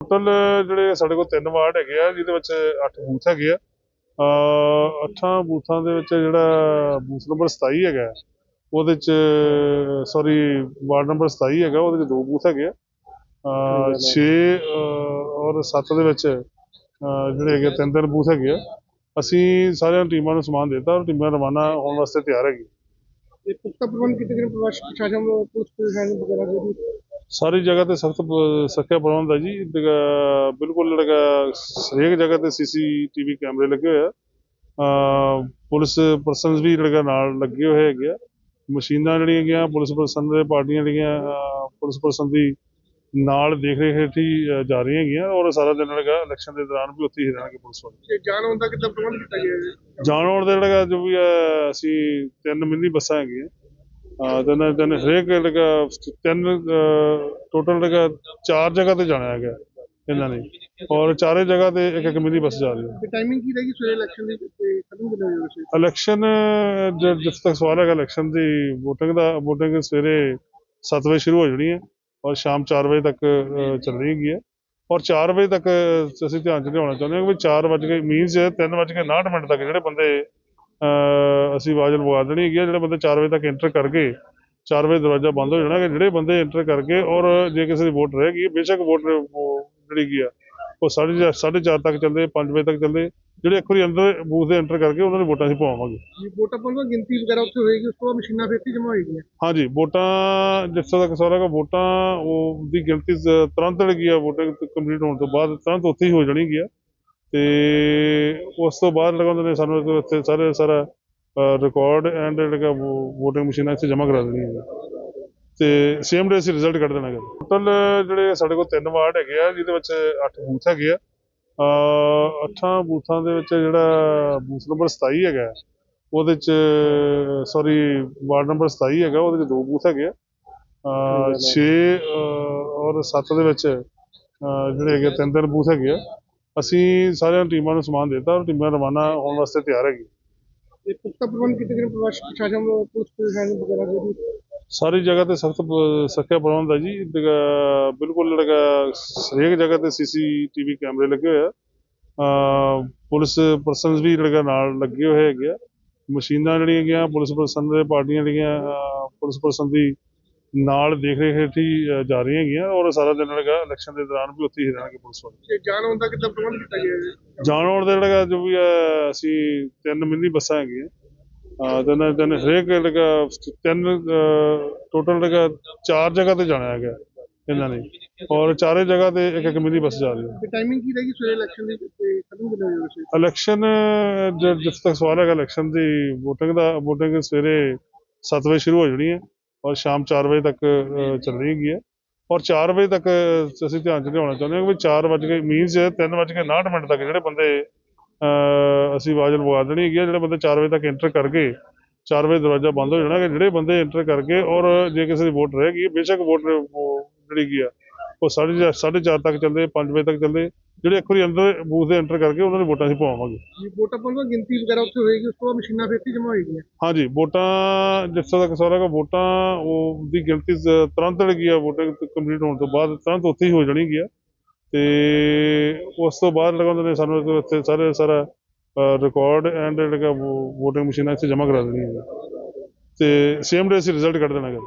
Total ਜਿਹੜੇ ਸਾਡੇ ਕੋਲ ਤਿੰਨ ਵਾਰਡ ਹੈਗੇ ਆ ਜਿਹਦੇ ਵਿੱਚ 8 ਬੂਥ ਹੈਗੇ ਆ। ਅ ਅੱਠਾਂ ਬੂਥਾਂ ਦੇ ਵਿੱਚ ਜਿਹੜਾ ਬੂਥ ਨੰਬਰ 27 ਹੈਗਾ ਉਹਦੇ ਚ ਸੌਰੀ ਵਾਰਡ ਨੰਬਰ 27 ਹੈਗਾ ਉਹਦੇ ਚ ਦੋ ਬੂਥ ਹੈਗੇ ਆ। 6 ਔਰ 7 ਦੇ ਵਿੱਚ ਜਿਹੜੇ ਹੈਗੇ ਤਿੰਨ ਤਿੰਨ ਬੂਥ ਹੈਗੇ ਆ। ਅਸੀਂ ਸਾਰਿਆਂ ਟੀਮਾਂ ਨੂੰ ਸਮਾਨ ਦਿੱਤਾ ਔਰ ਟੀਮਾਂ ਰਵਾਨਾ ਹੋਣ ਵਾਸਤੇ ਤਿਆਰ ਹੈਗੀ ਇਹ ਪੁਖਤਾ ਪ੍ਰਬੰਧ ਕੀਤੇ ਗਏ ਪ੍ਰਵਾਸ ਪ੍ਰਸ਼ਾਸਨ ਵੱਲੋਂ ਪੁਲਿਸ ਪ੍ਰਸ਼ਾਸਨ ਵਗੈਰਾ ਜੋ ਵੀ? ਸਾਰੀ ਜਗ੍ਹਾ ਤੇ ਸਖਤ ਸੁਰੱਖਿਆ ਪ੍ਰਬੰਧ ਹੈ ਜੀ। ਬਿਲਕੁਲ ਜਿਹੜਾ ਹਰੇਕ ਜਗ੍ਹਾ ਤੇ ਸੀਸੀਟੀਵੀ ਕੈਮਰੇ ਲੱਗੇ ਹੋਏ ਆ। ਪੁਲਿਸ ਪਰਸਨਸ ਵੀ ਜਿਹੜਾ ਨਾਲ ਲੱਗੇ ਹੋਏ ਹੈਗੇ ਆ। ਮਸ਼ੀਨਾਂ ਜਿਹੜੀਆਂ ਹੈਗੀਆਂ ਪੁਲਿਸ ਪਰਸਨ ਦੇ ਪਾਰਟੀਆਂ ਜਿਹੜੀਆਂ ਪੁਲਿਸ ਪਰਸਨ ਦੀ ਨਾਲ ਦੇਖ ਰੇਖ ਹੇਠ ਜਾ ਰਹੀਆਂ ਹੈਗੀਆਂ। ਔਰ ਸਾਰਾ ਦਿਨ ਜਿਹੜਾ ਇਲੈਕਸ਼ਨ ਦੇ ਦੌਰਾਨ ਵੀ ਉੱਥੇ ਹੀ ਰਹਿਣਗੇ ਪੁਲਿਸ ਵਾਲੇ। ਤੇ ਜਾਣ ਆਉਣ ਦਾ ਕਿੱਦਾਂ ਪ੍ਰਬੰਧ ਕੀਤਾ ਗਿਆ ਹੈ ਜਾਣ ਆਉਣ ਦਾ ਜਿਹੜਾ ਜੋ ਵੀ ਹੈ ਅਸੀਂ ਤਿੰਨ ਮਿੰਨੀ ਬੱਸਾਂ ਹੈਗੀਆਂ। ਤਿੰਨ ਤਿੰਨ ਹਰੇਕ ਜਿਹੜਾ ਤਿੰਨ ਟੋਟਲ ਜਿਹੜਾ ਚਾਰ ਜਗ੍ਹਾ ਤੇ ਜਾਣਾ ਹੈਗਾ ਇਹਨਾਂ ਨੇ। ਔਰ ਚਾਰੇ ਜਗ੍ਹਾ ਤੇ ਇੱਕ ਇੱਕ ਮਿੰਨੀ ਬੱਸ ਜਾ ਰਹੀ ਹੈ। ਟਾਈਮਿੰਗ ਕੀ ਰਹੇਗੀ ਸਵੇਰੇ ਇਲੈਕਸ਼ਨ ਦੀ? ਵਜੇ ਵੈਸੇ ਇਲੈਕਸ਼ਨ ਜਿੱਥੇ ਤੱਕ ਸਵਾਲ ਹੈਗਾ ਇਲੈਕਸ਼ਨ ਦੀ VOTING ਦਾ VOTING ਸਵੇਰੇ 7 ਵਜੇ ਸ਼ੁਰੂ ਹੋ ਜਾਣੀ ਹੈ। ਔਰ ਸ਼ਾਮ 4 ਵਜੇ ਤੱਕ ਚੱਲ ਰਹੀ ਹੈਗੀ ਹੈ। ਔਰ 4 ਵਜੇ ਤੱਕ ਅਸੀਂ ਧਿਆਨ ਚ ਲਿਆਉਣਾ ਚਾਹੁੰਦੇ ਹਾਂ ਕਿ ਵੀ 4 ਵਜੇ ਕੇ ਮੀਨਸ 3 ਵਜੇ ਕੇ 59 ਮਿੰਟ ਤੱਕ ਜਿਹੜੇ ਬੰਦੇ ਅਸੀਂ ਆਵਾਜ਼ ਲਗਵਾ ਦੇਣੀ ਹੈਗੀ ਹੈ ਜਿਹੜੇ ਬੰਦੇ 4 ਵਜੇ ਤੱਕ ਐਂਟਰ ਕਰ ਗਏ 4 ਵਜੇ ਦਰਵਾਜ਼ਾ ਬੰਦ ਹੋ ਜਾਣਾ ਕਿ ਜਿਹੜੇ ਬੰਦੇ ਐਂਟਰ ਕਰ ਗਏ ਔਰ ਜੇ ਕਿਸੇ ਦੀ ਵੋਟ ਰਹਿ ਗਈ, ਬੇਸ਼ੱਕ ਵੋਟ ਜਿਹੜੀ ਗਈ ਆ, ਉਹ 4:30 ਤੱਕ ਚੱਲਦੇ 5 ਵਜੇ ਤੱਕ ਚੱਲਦੇ ਜਿਹੜੇ ਇੱਕ ਵਾਰੀ ਅੰਦਰ ਬੂਥ ਦੇ ਐਂਟਰ ਕਰਕੇ ਉਹਨਾਂ ਦੀ ਵੋਟਾਂ ਅਸੀਂ ਪਵਾਵਾਂਗੇ ਜੀ ਵੋਟਾਂ ਪਾਉਣ ਗਿਣਤੀ ਵਗੈਰਾ ਉੱਥੇ ਹੋਏਗੀ ਉਸ ਤੋਂ ਬਾਅਦ ਮਸ਼ੀਨਾਂ ਫਿਰ ਤੇ ਜਮ੍ਹਾਂ ਹੋਏਗੀਆਂ। ਹਾਂਜੀ ਵੋਟਾਂ ਜਿਸ ਤਰ੍ਹਾਂ ਤੱਕ ਸਵਾਲ ਹੈਗਾ ਵੋਟਾਂ ਉਹ ਦੀ ਗਿਣਤੀ ਤੁਰੰਤ ਜਿਹੜੀ ਆ ਵੋਟਿੰਗ ਕੰਪਲੀਟ ਹੋਣ ਤੋਂ ਬਾਅਦ ਤੁਰੰਤ ਉੱਥੇ ਹੀ ਹੋ ਜਾਣੀ ਗਿਆ ਤੇ ਉਸ ਤੋਂ ਬਾਅਦ ਲਗਾਉਂਦੇ ਨੇ ਸਾਨੂੰ ਇੱਥੇ- ਸਾਰੇ ਸਾਰਾ ਰਿਕਾਰਡ ਐਂਡ ਜਿਹੜਾ ਵੋਟਿੰਗ ਮਸ਼ੀਨਾਂ ਇੱਥੇ ਜਮ੍ਹਾਂ ਕਰਾ ਦੇਣੀਆਂ। ਤੇ ਸੇਮ ਡੇ ਅਸੀਂ ਰਿਜ਼ਲਟ ਕੱਢ ਦੇਣਾ ਹੈ ਟੋਟਲ ਜਿਹੜੇ ਸਾਡੇ ਕੋਲ ਤਿੰਨ ਵਾਰਡ ਹੈਗੇ ਆ ਜਿਹਦੇ ਵਿੱਚ 8 ਬੂਥ ਹੈਗੇ ਆ। ਅੱਠਾਂ ਬੂਥਾਂ ਦੇ ਵਿੱਚ ਜਿਹੜਾ ਬੂਥ ਨੰਬਰ 27 ਹੈਗਾ ਉਹਦੇ ਚ ਸੌਰੀ ਵਾਰਡ ਨੰਬਰ 27 ਹੈਗਾ ਉਹਦੇ ਚ ਦੋ ਬੂਥ ਹੈਗੇ ਆ। 6 ਔਰ 7 ਦੇ ਵਿੱਚ ਜਿਹੜੇ ਹੈਗੇ ਤਿੰਨ ਤਿੰਨ ਬੂਥ ਹੈਗੇ ਆ। ਅਸੀਂ ਸਾਰਿਆਂ ਟੀਮਾਂ ਨੂੰ ਸਮਾਨ ਦਿੱਤਾ ਔਰ ਟੀਮਾਂ ਰਵਾਨਾ ਹੋਣ ਵਾਸਤੇ ਤਿਆਰ ਹੈਗੀ। ਇਹ ਪੁਖਤਾ ਪ੍ਰਬੰਧ ਕੀਤੇ ਪ੍ਰਵਾਸ ਪ੍ਰਸ਼ਾਸਨ ਪੁਲਿਸ ਪ੍ਰਸ਼ਾਸਨ ਵਗੈਰਾ ਜੋ ਵੀ ਸਾਰੀ ਜਗ੍ਹਾ ਤੇ ਸਖਤ ਸੁਰੱਖਿਆ ਪ੍ਰਬੰਧ ਹੈ ਜੀ ਬਿਲਕੁਲ ਜਿਹੜਾ ਹਰੇਕ ਜਗ੍ਹਾ ਤੇ ਸੀਸੀਟੀਵੀ ਕੈਮਰੇ ਲੱਗੇ ਹੋਏ ਆ। ਪੁਲਿਸ ਪਰਸਨਸ ਵੀ ਜਿਹੜਾ ਨਾਲ ਲੱਗੇ ਹੋਏ ਹੈਗੇ ਆ। ਮਸ਼ੀਨਾਂ ਜਿਹੜੀਆਂ ਹੈਗੀਆਂ ਪੁਲਿਸ ਪਰਸਨ ਦੇ ਪਾਰਟੀਆਂ ਜਿਹੜੀਆਂ ਪੁਲਿਸ ਪਰਸਨ ਦੀ ਨਾਲ ਦੇਖ ਰੇਖ ਹੇਠ ਜਾ ਰਹੀਆਂ ਹੈਗੀਆਂ ਔਰ ਸਾਰਾ ਦਿਨ ਜਿਹੜਾ ਇਲੈਕਸ਼ਨ ਦੇ ਦੌਰਾਨ ਵੀ ਉੱਥੇ ਹੀ ਰਹਿਣਗੇ ਪੁਲਿਸ ਵਾਲੇ। ਜਾਣ ਆਉਣ ਦਾ ਕਿੱਦਾਂ ਪ੍ਰਬੰਧ ਕੀਤਾ ਗਿਆ ਜਾਣ ਆਉਣ ਦਾ ਜਿਹੜਾ ਜੋ ਵੀ ਅਸੀਂ ਤਿੰਨ ਮਿੰਨੀ ਬੱਸਾਂ ਹੈਗੀਆਂ ਤਿੰਨ ਤਿੰਨ ਹਰੇਕ ਜਿਹੜਾ ਤਿੰਨ ਟੋਟਲ ਜਿਹੜਾ ਚਾਰ ਜਗ੍ਹਾ ਤੇ ਜਾਣਾ ਹੈਗਾ ਇਹਨਾਂ ਨੇ। ਔਰ ਚਾਰੇ ਜਗ੍ਹਾ ਤੇ ਇੱਕ ਇੱਕ ਮਿੰਨੀ ਬੱਸ ਜਾ ਰਹੀ ਹੈ। ਟਾਈਮਿੰਗ ਕੀ ਰਹੇਗੀ ਸਵੇਰੇ ਇਲੈਕਸ਼ਨ ਦੀ? ਤੇ ਵਜੇ ਵੈਸੇ ਇਲੈਕਸ਼ਨ ਜਿੱਥੇ ਤੱਕ ਸਵਾਲ ਹੈਗਾ ਇਲੈਕਸ਼ਨ ਦੀ VOTING ਦਾ VOTING ਸਵੇਰੇ 7 ਵਜੇ ਸ਼ੁਰੂ ਹੋ ਜਾਣੀ ਹੈ ਔਰ ਸ਼ਾਮ 4 ਵਜੇ ਤੱਕ ਚੱਲ ਰਹੀ ਹੈਗੀ ਹੈ। ਔਰ 4 ਵਜੇ ਤੱਕ ਅਸੀਂ ਧਿਆਨ ਚ ਲਿਆਉਣਾ ਚਾਹੁੰਦੇ ਹਾਂ ਕਿ ਵੀ 4 ਵਜੇ ਮੀਨਸ 3 ਵਜੇ ਕੇ 59 ਮਿੰਟ ਤੱਕ ਜਿਹੜੇ ਬੰਦੇ ਅਸੀਂ ਆਵਾਜ਼ ਲਗਵਾ ਦੇਣੀ ਹੈਗੀ ਹੈ ਜਿਹੜੇ ਬੰਦੇ 4 ਵਜੇ ਤੱਕ ਐਂਟਰ ਕਰ ਗਏ 4 ਵਜੇ ਦਰਵਾਜ਼ਾ ਬੰਦ ਹੋ ਜਾਣਾ ਕਿ ਜਿਹੜੇ ਬੰਦੇ ਐਂਟਰ ਕਰ ਗਏ ਔਰ ਜੇ ਕਿਸੇ ਦੀ ਵੋਟ ਰਹਿ ਗਈ ਬੇਸ਼ੱਕ ਵੋਟ ਜਿਹੜੀ ਗਈ ਆ ਉਹ 4:30 ਤੱਕ ਚੱਲਦੇ 5 ਵਜੇ ਤੱਕ ਚੱਲਦੇ ਜਿਹੜੇ ਇੱਕ ਵਾਰੀ ਅੰਦਰ ਬੂਥ ਦੇ ਐਂਟਰ ਕਰਕੇ ਉਹਨਾਂ ਦੀ ਵੋਟਾਂ ਅਸੀਂ ਪਵਾਵਾਂਗੇ। ਵੋਟਾਂ ਪਾਉਣ ਤੋਂ ਗਿਣਤੀ ਵਗੈਰਾ ਉੱਥੇ ਹੋਏਗੀ ਉਸ ਤੋਂ ਬਾਅਦ ਮਸ਼ੀਨਾਂ ਫਿਰ ਤੇ ਜਮ੍ਹਾਂ ਹੋਏਗੀਆਂ। ਹਾਂਜੀ ਵੋਟਾਂ ਜਿਸ ਤਰ੍ਹਾਂ ਤੱਕ ਸਵਾਲ ਹੈਗਾ ਵੋਟਾਂ ਉਹ ਦੀ ਗਿਣਤੀ ਤੁਰੰਤ ਜਿਹੜੀ ਆ VOTING ਕੰਪਲੀਟ ਹੋਣ ਤੋਂ ਬਾਅਦ ਤੁਰੰਤ ਉੱਥੇ ਹੀ ਹੋ ਜਾਣੀ ਗਿਆ ਤੇ ਉਸ ਤੋਂ ਬਾਅਦ ਲਗਾਉਂਦੇ ਨੇ ਸਾਨੂੰ ਇੱਥੇ- ਇੱਥੇ ਸਾਰੇ ਸਾਰਾ ਰਿਕਾਰਡ ਐਂਡ ਜਿਹੜਾ ਵੋਟਿੰਗ ਮਸ਼ੀਨਾਂ ਇੱਥੇ ਜਮ੍ਹਾਂ ਕਰਾ ਦੇਣੀਆਂ ਹੈਗੀਆਂ। ਤੇ ਸੇਮ ਡੇ ਅਸੀਂ ਰਿਜ਼ਲਟ ਕੱਢ ਦੇਣਾ ਹੈਗਾ